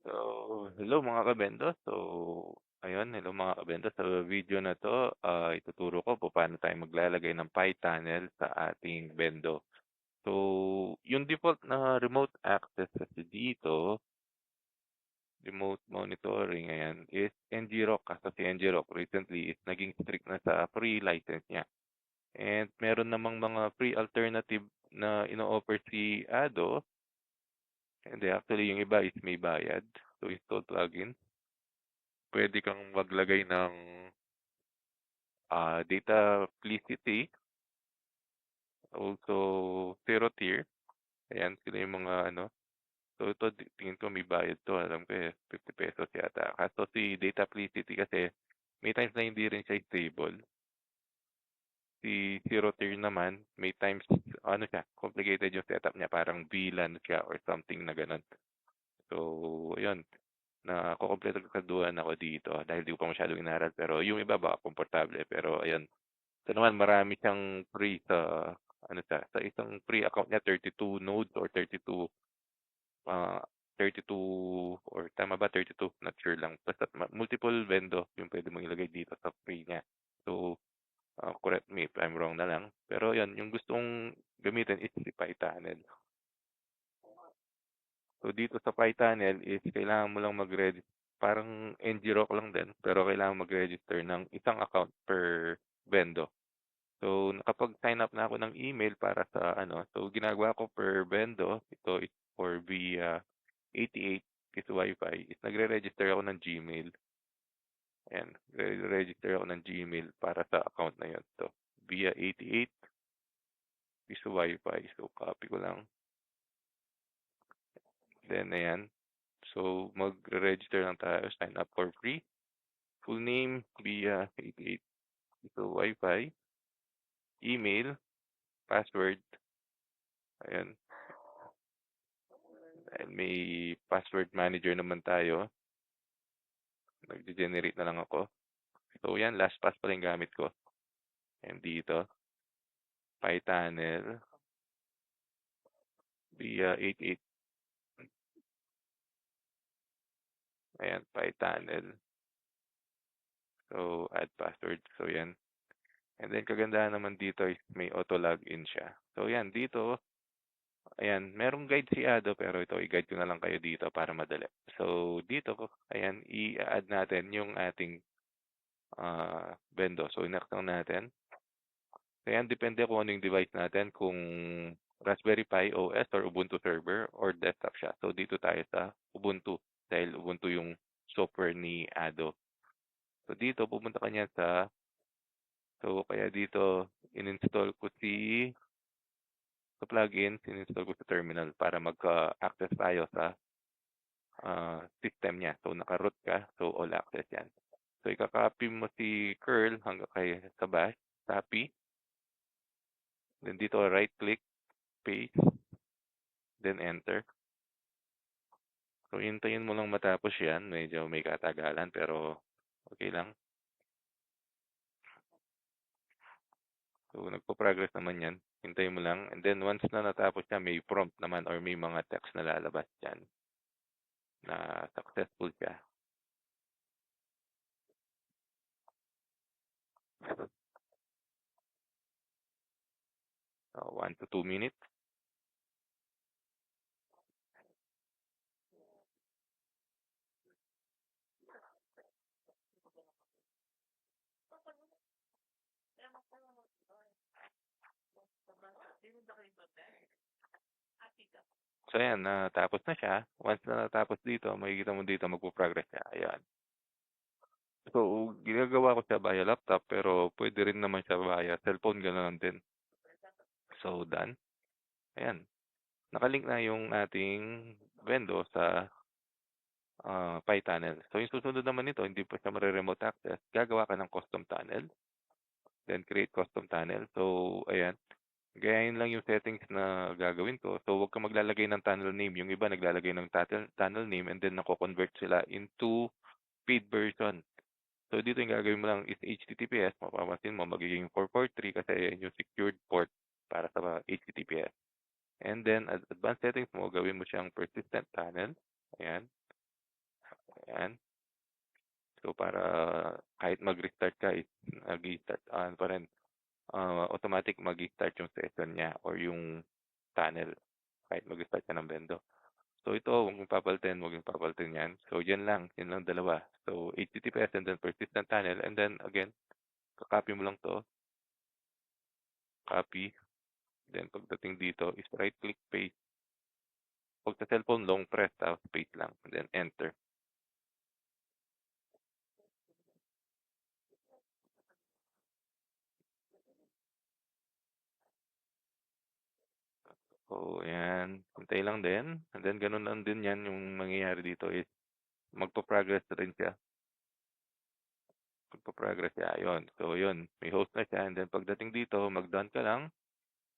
So, hello mga kabendo. So, ayun, hello mga kabendo. Sa video na to, ah, ituturo ko kung paano tayo maglalagay ng Pi tunnel sa ating bendo. So, yung default na remote access kasi dito, remote monitoring, ayan, is NGROC. Kasi si NGROC recently is naging strict na sa free license niya. And meron namang mga free alternative na ino-offer si Ado hindi, actually yung iba is may bayad. So, install plugin. Pwede kang maglagay ng ah, data plicity. Also, zero tier. Ayan, sila yung mga ano. So, ito, tingin ko may bayad to. Alam ko eh, 50 pesos yata. Kaso si data plicity kasi, may times na hindi rin siya stable. Si zero tier naman, may times, ano siya, complicated yung setup niya. Parang VLAN siya or something na ganun. So, ayun. Na kukompleto kaduan ako dito dahil di ko pa masyadong inaral. Pero yung iba baka komportable. Pero ayun. Ito naman, marami siyang free sa, ano sa, sa isang free account niya, 32 nodes or 32, ah 32, or tama ba 32? Not sure lang. Basta multiple vendo yung pwede mong ilagay dito sa free niya. So, ah, correct me if I'm wrong na lang. Pero yan, yung gustong gamitin is si PyTunnel. So dito sa PyTunnel is kailangan mo lang mag-register, parang NGROC lang din, pero kailangan mag-register ng isang account per vendo. So nakapag-sign up na ako ng email para sa ano, so ginagawa ko per vendo, ito is for via 88 is Wi-Fi, is nagre-register ako ng Gmail. Ayan, register ako ng Gmail para sa account na yun. So, via 88 is Wi-Fi. So, copy ko lang. Then, ayan. So, mag-register lang tayo. Sign up for free. Full name via 88 ito Wi-Fi. Email. Password. Ayan. And may password manager naman tayo. Nag-generate na lang ako. So, yan. Last pass pa rin gamit ko. And dito. PyTunnel. Via 88 Ayan, PyTunnel. So, add password. So, yan. And then, kagandahan naman dito may auto-login siya. So, yan. Dito, ayan, merong guide si Ado, pero ito, i-guide ko na lang kayo dito para madali. So, dito, ayan, i-add natin yung ating uh, vendo. So, inak lang natin. So, yan, depende kung ano yung device natin, kung Raspberry Pi OS or Ubuntu server or desktop siya. So, dito tayo sa Ubuntu dahil Ubuntu yung software ni Ado. So dito, pupunta ka niya sa, so kaya dito, in-install ko si, sa plugin, in-install ko sa terminal para magka-access tayo sa uh, system niya. So naka-root ka, so all access yan. So ikakopy mo si curl hanggang kay sa bash, copy. Then dito, right-click, paste, then enter. So, hintayin mo lang matapos yan. Medyo may katagalan, pero okay lang. So, nagpo-progress naman yan. Hintayin mo lang. And then, once na natapos siya, may prompt naman or may mga text na lalabas dyan na successful siya. So, one to two minutes. So, ayan, natapos na siya. Once na natapos dito, makikita mo dito, magpo-progress siya. Ayan. So, ginagawa ko siya via laptop, pero pwede rin naman siya via cellphone, ganoon din. So, done. Ayan. Nakalink na yung ating vendo sa uh, PyTunnel. So, yung susunod naman nito, hindi pa siya mare-remote access. Gagawa ka ng custom tunnel. Then, create custom tunnel. So, ayan. Gayahin lang yung settings na gagawin ko. So, huwag ka maglalagay ng tunnel name. Yung iba naglalagay ng tunnel name and then nako-convert sila into paid version. So, dito yung gagawin mo lang is HTTPS. Mapapansin mo, magiging 443 kasi yan yung secured port para sa HTTPS. And then, advanced settings mo, gawin mo siyang persistent tunnel. Ayan. Ayan. So, para kahit mag-restart ka is nag-i-start ano pa rin, ah, automatic mag-i-start yung session niya or yung tunnel kahit mag-start ka ng bendo. So, ito huwag mong papalitin, huwag mong papalitin 'yan. So, yan lang, yan lang dalawa. So, HTTPS and then persistent tunnel and then again, ko-copy mo lang 'to. Copy. Then pagdating dito is right click paste. 'Pag sa cellphone long press tapos paste lang and then enter. So, ayan, hintay lang din and then gano'n lang din 'yan yung mangyayari dito is magpo-progress rin siya. Magpo-progress siya, ayun. So, yun, may host na siya and then pagdating dito mag-done ka lang.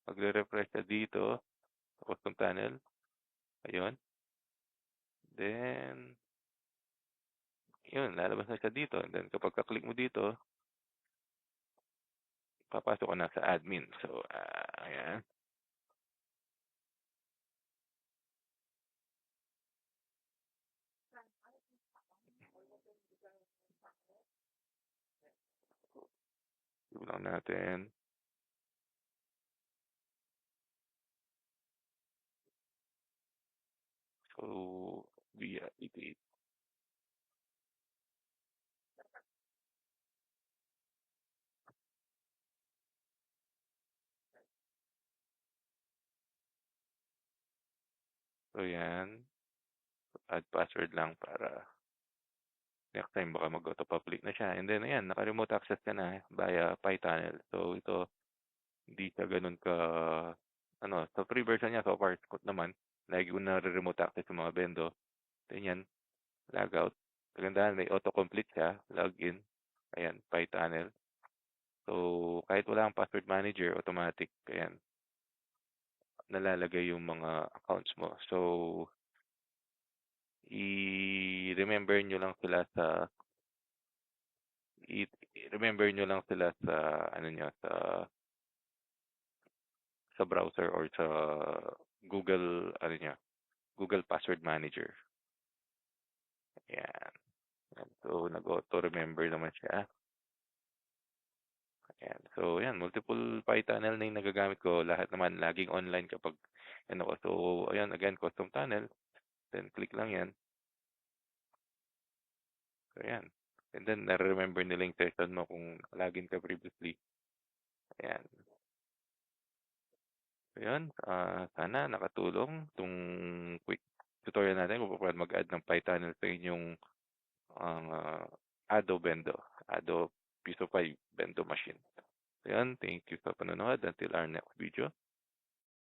Magre-refresh siya dito sa custom tunnel. Ayun. Then yun, lalabas na siya dito and then kapag ka-click mo dito papasok ka na sa admin. So, ah, ayan. View lang natin. So, via 88. So, yan. Add password lang para next time baka mag-auto public na siya and then ayan, naka-remote access ka na via PyTunnel. So, ito hindi siya gano'n ka ano, sa free version niya so far naman, lagi ko nare-remote access yung mga bendo. Then yan, logout. Kagandahan may auto-complete siya, login. Ayan, PyTunnel. So, kahit wala kang password manager, automatic, ayan, nalalagay yung mga accounts mo. So, i-remember niyo lang sila sa i-remember niyo lang sila sa ano niyo, sa sa browser or sa Google ano niya, Google Password Manager. Ayan. So, nag-auto-remember naman siya. Ayan. So, ayan, multiple PyTunnel na yung nagagamit ko. Lahat naman laging online kapag ano ko. So, ayan, again, custom tunnel. Then, click lang yan. So, ayan. And then, nare-remember nila yung session mo kung login ka previously. Ayan. So, yun, ah, sana nakatulong 'tong quick tutorial natin kung paano mag-add ng PyTunnel sa inyong, ah, Ado Bendo, Ado Piso 5 Bendo machine. So, yun, thank you sa panonood. Until our next video.